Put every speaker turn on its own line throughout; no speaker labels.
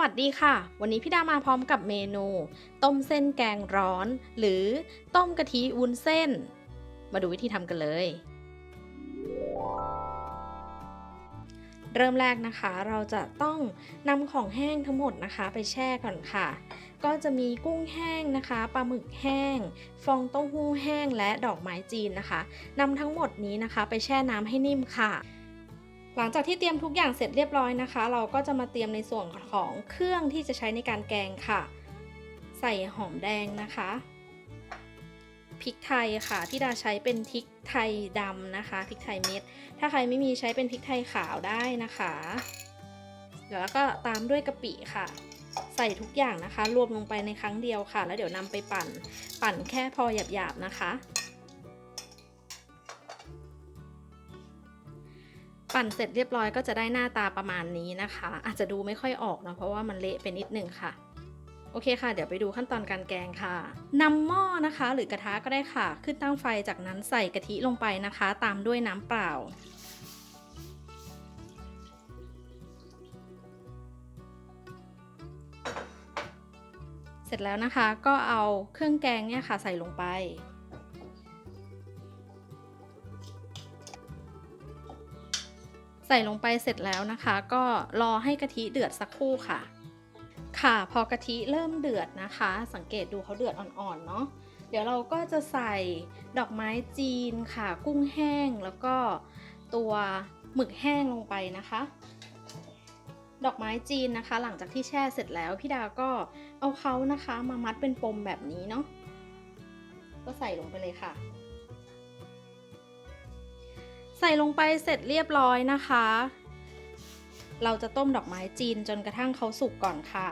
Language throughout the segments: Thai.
วัสดีค่ะ วันนี้พี่ดามาพร้อมกับเมนู ต้มเส้นแกงร้อน หรือต้มกะทิวุ้นเส้น มาดูวิธีทำกันเลย เริ่มแรกนะคะ เราจะต้องนำของแห้งทั้งหมดนะคะ ไปแช่ก่อนค่ะ ก็จะมีกุ้งแห้งนะคะปลาหมึกแห้ง ฟองเต้าหู้แห้งและดอกไม้จีนนะคะนำทั้งหมดนี้นะคะ ไปแช่น้ำให้นิ่มค่ะ หลังจากที่เตรียมทุกอย่างเสร็จเรียบร้อยนะคะ เราก็จะมาเตรียมในส่วนของเครื่องที่จะใช้ในการแกงค่ะ ใส่หอมแดงนะคะพริกไทยค่ะพี่ดาใช้เป็นพริกไทยดำนะคะพริกไทยเม็ด ถ้าใครไม่มีใช้เป็นพริกไทยขาวได้นะคะแล้วก็ตามด้วยกะปิค่ะ ใส่ทุกอย่างนะคะ รวมลงไปในครั้งเดียวค่ะ แล้วเดี๋ยวนำไปปั่น ปั่นแค่พอหยาบๆนะคะ ปั่นเสร็จเรียบร้อยก็จะได้หน้าตาประมาณนี้นะคะ อาจจะดูไม่ค่อยออกนะเพราะว่ามันเละไปนิดนึงค่ะโอเคค่ะ เดี๋ยวไปดูขั้นตอนการแกงค่ะนำหม้อนะคะ หรือกระทะก็ได้ค่ะ ขึ้นตั้งไฟจากนั้นใส่กะทิลงไปนะคะ ตามด้วยน้ำเปล่า เสร็จแล้วนะคะก็เอาเครื่องแกงเนี่ยค่ะใส่ลงไป ใส่ลงไปเสร็จแล้วนะคะ ก็รอให้กะทิเดือดสักครู่ค่ะ ค่ะพอกะทิเริ่มเดือดนะคะ สังเกตดูเขาเดือดอ่อนๆเนาะเดี๋ยวเราก็จะใส่ดอกไม้จีนค่ะ กุ้งแห้งแล้วก็ตัวหมึกแห้งลงไปนะคะ ดอกไม้จีนนะคะ หลังจากที่แช่เสร็จแล้วพี่ดาก็เอาเขานะคะ มามัดเป็นปมแบบนี้เนาะก็ใส่ลงไปเลยค่ะ ส่ลงไปเสร็จเรียบร้อยนะคะ เราจะต้มดอกไม้จีนจนกระทั่งเขาสุกก่อนค่ะ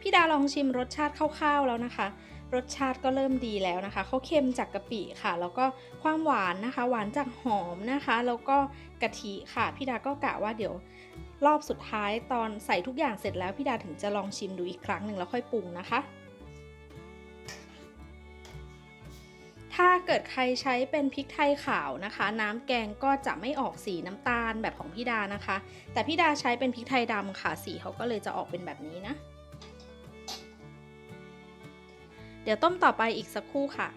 พี่ดาลองชิมรสชาติคร่าวๆแล้วนะคะ รสชาติก็เริ่มดีแล้วนะคะเขาเค็มจากกะปิค่ะ แล้วก็ความหวานนะคะ หวานจากหอมนะคะ แล้วก็กะทิค่ะ พี่ดาก็กะว่าเดี๋ยวรอบสุดท้ายตอนใส่ทุกอย่างเสร็จแล้วพี่ดาถึงจะลองชิมดูอีกครั้งหนึ่งแล้วค่อยปรุงนะคะ เกิดใครใช้เป็นพริกไทยขาวนะคะ น้ำแกงก็จะไม่ออกสีน้ำตาลแบบของพี่ดานะคะ แต่พี่ดาใช้เป็นพริกไทยดำค่ะ สีเขาก็เลยจะออกเป็นแบบนี้นะ เดี๋ยวต้มต่อไปอีกสักครู่ค่ะ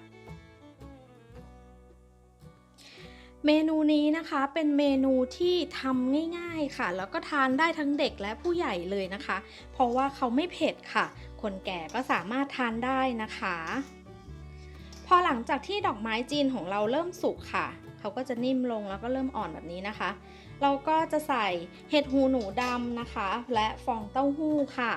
เมนูนี้นะคะเป็นเมนูที่ทำง่ายๆค่ะ แล้วก็ทานได้ทั้งเด็กและผู้ใหญ่เลยนะคะ เพราะว่าเขาไม่เผ็ดค่ะ คนแก่ก็สามารถทานได้นะคะ พอหลังจากที่ดอกไม้จีนของเราเริ่มสุกค่ะ เขาก็จะนิ่มลงแล้วก็เริ่มอ่อนแบบนี้นะคะ เราก็จะใส่เห็ดหูหนูดำนะคะ และฟองเต้าหู้ค่ะ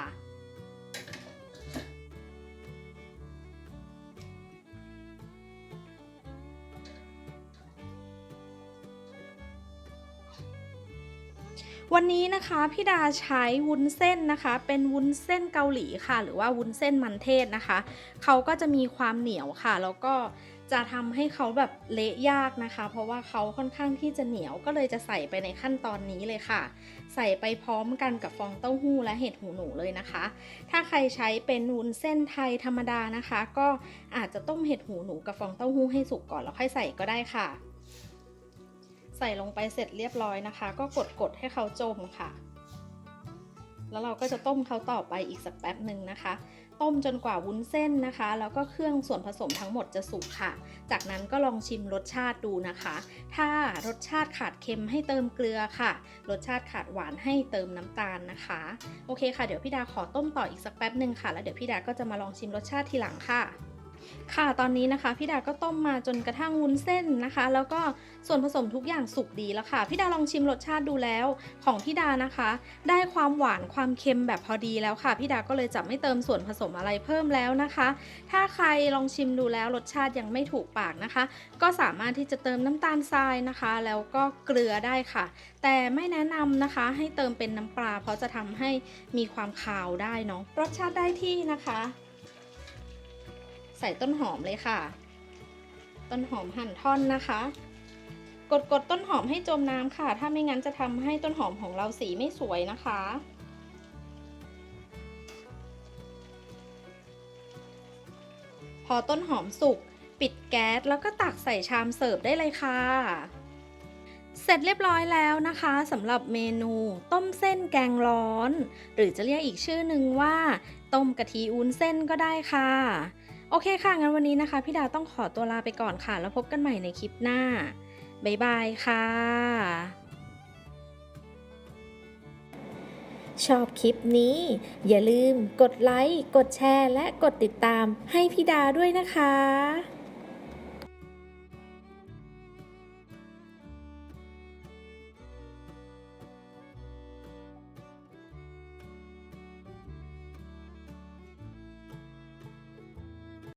วันนี้นะคะพี่ดาใช้วุ้นเส้นนะคะ เป็นวุ้นเส้นเกาหลีค่ะ หรือว่าวุ้นเส้นมันเทศนะคะเขาก็จะมีความเหนียวค่ะ แล้วก็จะทำให้เขาแบบเละยากนะคะ เพราะว่าเขาค่อนข้างที่จะเหนียวก็เลยจะใส่ไปในขั้นตอนนี้เลยค่ะ ใส่ไปพร้อมกันกับฟองเต้าหู้และเห็ดหูหนูเลยนะคะ ถ้าใครใช้เป็นวุ้นเส้นไทยธรรมดานะคะ ก็อาจจะต้มเห็ดหูหนูกับฟองเต้าหู้ให้สุกก่อนแล้วค่อยใส่ก็ได้ค่ะ ใส่ลงไปเสร็จเรียบร้อยนะคะ ก็กดกดให้เขาจมค่ะ แล้วเราก็จะต้มเขาต่อไปอีกสักแป๊บหนึ่งนะคะ ต้มจนกว่าวุ้นเส้นนะคะ แล้วก็เครื่องส่วนผสมทั้งหมดจะสุกค่ะ จากนั้นก็ลองชิมรสชาติดูนะคะ ถ้ารสชาติขาดเค็มให้เติมเกลือค่ะ รสชาติขาดหวานให้เติมน้ำตาลนะคะ โอเคค่ะ เดี๋ยวพี่ดาขอต้มต่ออีกสักแป๊บหนึ่งค่ะ แล้วเดี๋ยวพี่ดาก็จะมาลองชิมรสชาติทีหลังค่ะ ค่ะตอนนี้นะคะพี่ดาก็ต้มมาจนกระทั่งวุ้นเส้นนะคะ แล้วก็ส่วนผสมทุกอย่างสุกดีแล้วค่ะพี่ดาลองชิมรสชาติดูแล้วของพี่ดานะคะ ได้ความหวานความเค็มแบบพอดีแล้วค่ะพี่ดาก็เลยจะไม่เติมส่วนผสมอะไรเพิ่มแล้วนะคะ ถ้าใครลองชิมดูแล้วรสชาติยังไม่ถูกปากนะคะ ก็สามารถที่จะเติมน้ำตาลทรายนะคะ แล้วก็เกลือได้ค่ะ แต่ไม่แนะนำนะคะ ให้เติมเป็นน้ำปลา เพราะจะทำให้มีความคาวได้เนาะรสชาติได้ที่นะคะ ใส่ต้นหอมเลยค่ะ ต้นหอมหั่นท่อนนะคะ กดกดต้นหอมให้จมน้ำค่ะ ถ้าไม่งั้นจะทำให้ต้นหอมของเราสีไม่สวยนะคะ พอต้นหอมสุกปิดแก๊สแล้วก็ตักใส่ชามเสิร์ฟได้เลยค่ะ เสร็จเรียบร้อยแล้วนะคะสำหรับเมนู ต้มเส้นแกงร้อน หรือจะเรียกอีกชื่อหนึ่งว่า ต้มกะทิวุ้นเส้นก็ได้ค่ะ โอเคค่ะ งั้นวันนี้นะคะ พี่ดาต้องขอตัวลาไปก่อนค่ะ แล้วพบกันใหม่ในคลิปหน้า บ๊ายบายค่ะ
ชอบคลิปนี้ อย่าลืมกดไลค์ กดแชร์ และกดติดตามให้พี่ดาด้วยนะคะ